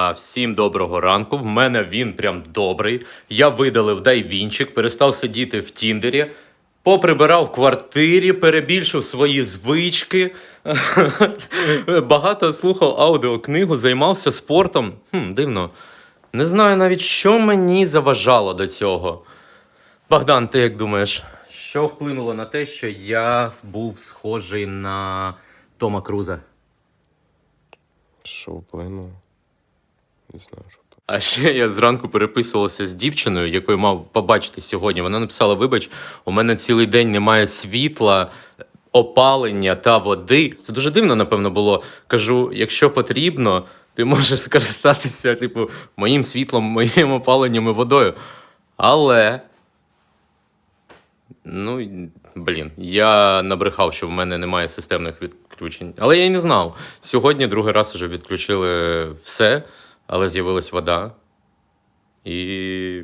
А всім доброго ранку. В мене він прям добрий. Я видалив дайвінчик, перестав сидіти в Тіндері, поприбирав в квартирі, перебільшив свої звички. Багато слухав аудіокнигу, займався спортом. Хм, дивно. Не знаю навіть, що мені заважало до цього. Богдан, ти як думаєш, що вплинуло на те, що я був схожий на Тома Круза? Що вплинуло? Не знаю, що вплинуло. А ще я зранку переписувався з дівчиною, яку я мав побачити сьогодні. Вона написала: Вибач, у мене цілий день немає світла, опалення та води. Це дуже дивно, напевно, було. Кажу, якщо потрібно, ти можеш скористатися, типу, моїм світлом, моїм опаленням і водою. Але. Ну, блін, я набрехав, що в мене немає системних відключень. Але я й не знав. Сьогодні другий раз вже відключили все, але з'явилась вода. І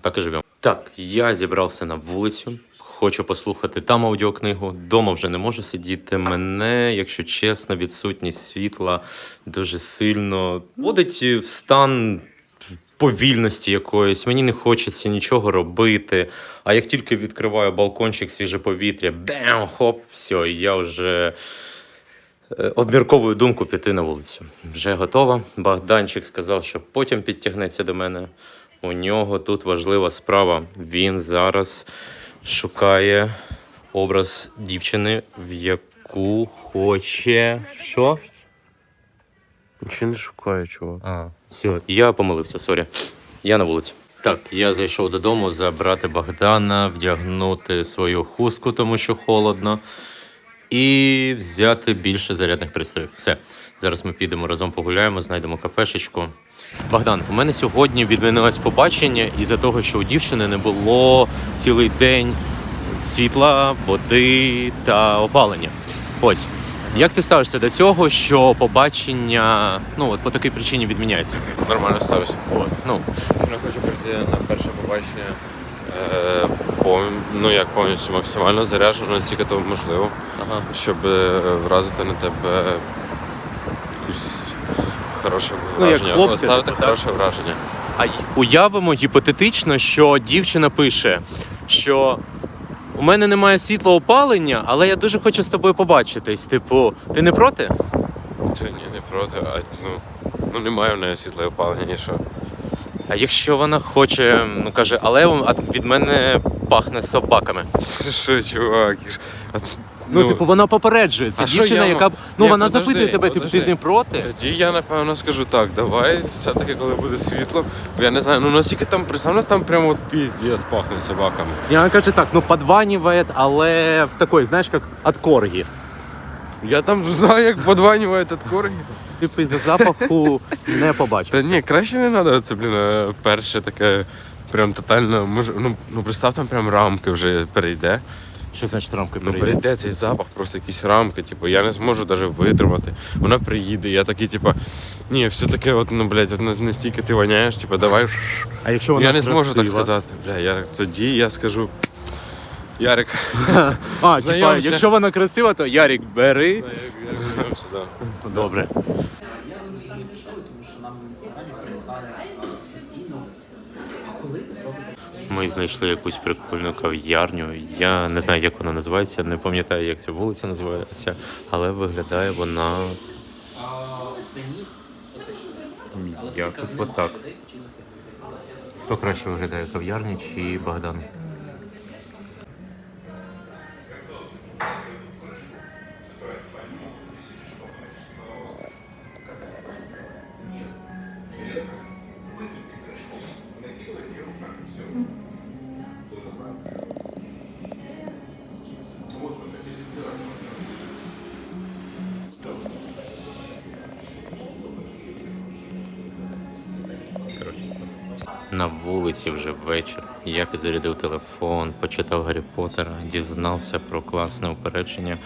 так і живемо. Так, я зібрався на вулицю. Хочу послухати там аудіокнигу. Дома вже не можу сидіти. Мене, якщо чесно, відсутність світла дуже сильно вводить в стан повільності якоїсь. Мені не хочеться нічого робити. А як тільки відкриваю балкончик, свіже повітря, бем, хоп, все, і я вже обмірковую думку піти на вулицю. Вже готова. Богданчик сказав, що потім підтягнеться до мене. У нього тут важлива справа. Він зараз шукає образ дівчини, в яку хоче. Що? Нічого не шукаю, чувак. А, все, я помилився, сорі. Я на вулиці. Так, я зайшов додому забрати Богдана, вдягнути свою хустку, тому що холодно, і взяти більше зарядних пристроїв. Все. Зараз ми підемо разом погуляємо, знайдемо кафешечку. Богдан, у мене сьогодні відмінилось побачення із-за того, що у дівчини не було цілий день світла, води та опалення. Ось. Як ти ставишся до цього, що побачення ну от по такій причині відміняється? Нормально ставився. От, ну, Я хочу прийти на перше побачення. Е, пов- ну, як повністю максимально заряджено, наскільки то можливо, ага. щоб е, вразити на тебе якусь хороше Ну, як враження. хлопці, Оставити типу, так? хороше враження. А уявимо гіпотетично, що дівчина пише, що у мене немає світла опалення, але я дуже хочу з тобою побачитись. Типу, ти не проти? Та ні, не проти, а ну, ну немає в неї світла опалення, і що. А якщо вона хоче, ну каже, але а від мене пахне собаками. Що, чувак? і Ну, типу, вона попереджує. Це а дівчина, я яка ма- ну Ні, вона подожди, запитує тебе, типу, ти не проти? Тоді я напевно скажу так, давай, все-таки, коли буде світло, бо я не знаю, ну наскільки там представ нас там прямо от піздець пахне собаками. І вона каже так, ну подванивает, але в такой, знаєш, як от коргі. Я там знаю, як подванює этот коргі. Типу, за запаху не побачив. Та ні, краще не треба це, блін, е, перше таке прям тотально, може, ну, ну представ там прям рамки вже перейде. Що значить рамки Ну перейде цей запах, просто якісь рамки, типу, я не зможу навіть витримати. Вона приїде, я такий, типу, ні, все-таки, от, ну, блядь, от настільки ти воняєш, типу, давай. А якщо вона я не зможу так сказати. Бля, я, тоді я скажу. Ярик. А, типа, Знайомся. якщо вона красива, то Ярік, бери. Ярик, знайомся, да. Добре. Я останнє пішов, тому що нам в інстаграмі прилітає постійно. А коли зробите? Ми знайшли якусь прикольну кав'ярню. Я не знаю, як вона називається, не пам'ятаю, як ця вулиця називається, але виглядає вона Це що? Але Якось отак. хто краще виглядає кав'ярня чи Богдан. На вулиці вже вечір. Я підзарядив телефон, почитав Гаррі Поттера, дізнався про класне упередження.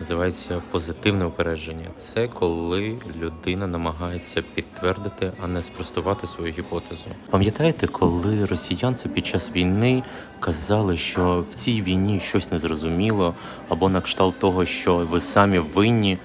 Називається позитивне упередження. Це коли людина намагається підтвердити, а не спростувати свою гіпотезу. Пам'ятаєте, коли росіянці під час війни казали, що в цій війні щось незрозуміло, або на кшталт того, що ви самі винні,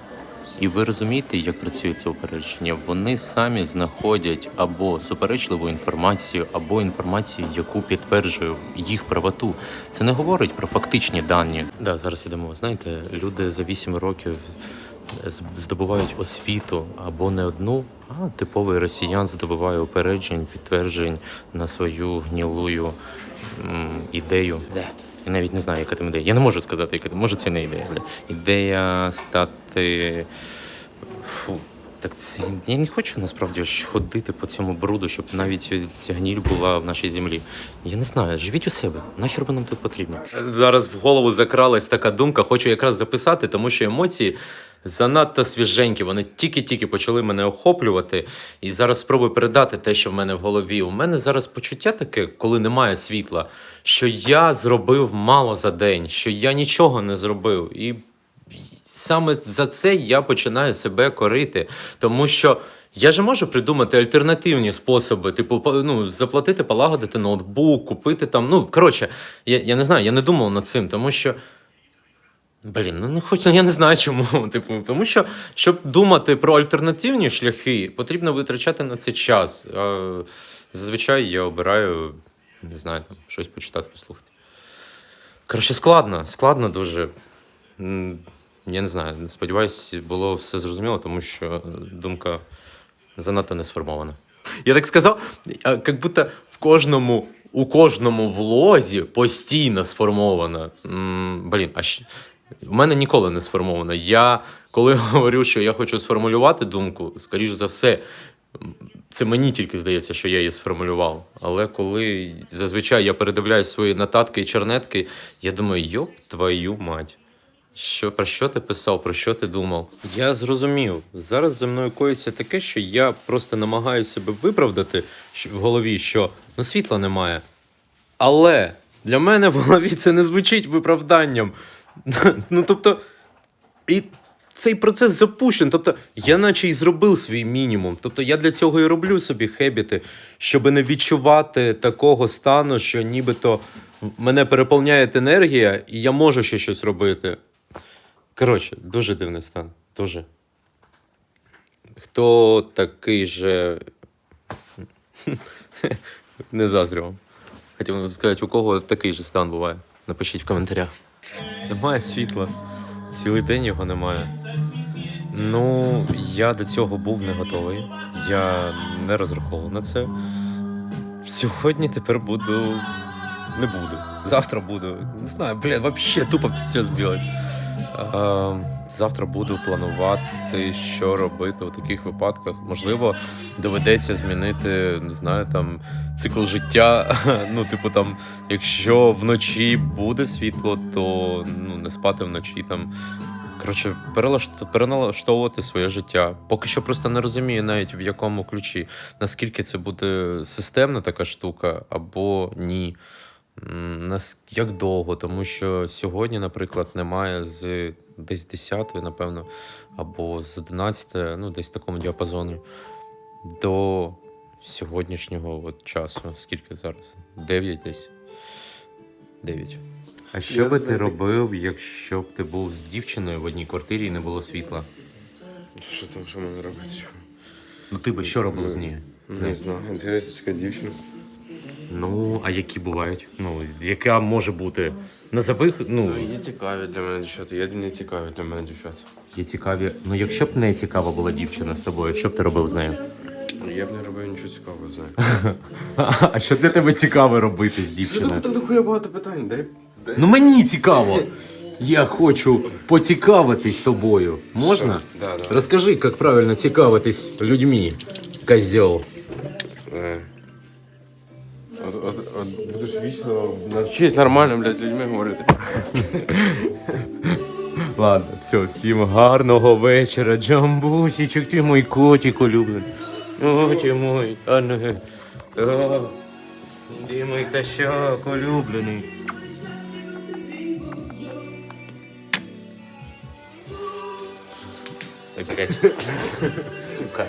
І ви розумієте, як працює це упередження? Вони самі знаходять або суперечливу інформацію, або інформацію, яку підтверджує їх правоту. Це не говорить про фактичні дані. Да, зараз ідемо. Знаєте, люди за 8 років здобувають освіту або не одну, а типовий росіян здобуває упереджень, підтверджень на свою гнілую м, ідею. Де? Я навіть не знаю, яка там ідея. Я не можу сказати, яка там. Може, це не ідея. Бля. Ідея стати. Фу. Так це я не хочу насправді ж ходити по цьому бруду, щоб навіть ця гніль була в нашій землі. Я не знаю, живіть у себе. Нахер ви нам тут потрібні? Зараз в голову закралась така думка, хочу якраз записати, тому що емоції занадто свіженькі. Вони тільки-тільки почали мене охоплювати. І зараз спробую передати те, що в мене в голові. У мене зараз почуття таке, коли немає світла, що я зробив мало за день, що я нічого не зробив. І саме за це я починаю себе корити, тому що. Я же можу придумати альтернативні способи, типу, ну, заплатити, полагодити ноутбук, купити там. Ну, коротше, я, я не знаю, я не думав над цим, тому що. Блін, ну не хочу, я не знаю чому. Типу, тому що, щоб думати про альтернативні шляхи, потрібно витрачати на це час. А зазвичай я обираю, не знаю, там, щось почитати, послухати. Коротше, складно, складно дуже. Я не знаю, сподіваюсь, було все зрозуміло, тому що думка занадто не сформована. Я так сказав, як будто в кожному, у кожному влозі постійно сформована. Блін, а щ... у мене ніколи не сформована. Я коли говорю, що я хочу сформулювати думку, скоріш за все, це мені тільки здається, що я її сформулював. Але коли зазвичай я передивляюсь свої нотатки і чернетки, я думаю, йоп, твою мать. Що, про що ти писав, про що ти думав? Я зрозумів. Зараз зі мною коїться таке, що я просто намагаюся себе виправдати в голові, що ну світла немає. Але для мене в голові це не звучить виправданням. ну тобто, і цей процес запущений. Тобто, я наче і зробив свій мінімум. Тобто, я для цього і роблю собі хебіти, щоб не відчувати такого стану, що нібито мене переповняє енергія, і я можу ще щось робити. Коротше, дуже дивний стан. Дуже. Хто такий же. Не заздрю вам. Хотів сказати, у кого такий же стан буває. Напишіть в коментарях. Немає світла. Цілий день його немає. Ну, я до цього був не готовий. Я не розраховував на це. Сьогодні тепер буду. Не буду. Завтра буду. Не знаю, блін, взагалі тупо все збилось. А, завтра буду планувати, що робити у таких випадках. Можливо, доведеться змінити, не знаю, там цикл життя. Ну, типу, там, якщо вночі буде світло, то ну, не спати вночі там. Коротше, переналаштовувати своє життя. Поки що просто не розумію навіть в якому ключі, наскільки це буде системна така штука, або ні. Як довго, тому що сьогодні, наприклад, немає з десь 10, напевно, або з 11, ну десь в такому діапазоні, до сьогоднішнього от часу. Скільки зараз? 9 десь. 9. А що би ти робив, якщо б ти був з дівчиною в одній квартирі і не було світла? Що там, що мені робити? Ну ти би що робив з нею? Не знаю, дивіться, така дівчина. Ну, а які бувають? Ну, яка може бути? Назови, ну, Є цікаві для мене дівчата, є не цікаві для мене дівчата. є цікаві. Ну, якщо б не цікава була дівчина з тобою, що б ти робив з нею? Я б не робив нічого цікавого, знаю. А що для тебе цікаве робити з Що так так дохуя багато питань? Дай, дай. Ну мені цікаво. Я хочу поцікавитись тобою. Можна? Да, да. Розкажи, як правильно цікавитись людьми, козел. Навчись нормально, блядь, з людьми говорити. Ладно, все, всім гарного вечора. Джамбусічок, ти мій котик улюблений. О, ти мой, а не. О, Ти мій кошак улюблений. Опять. Сука.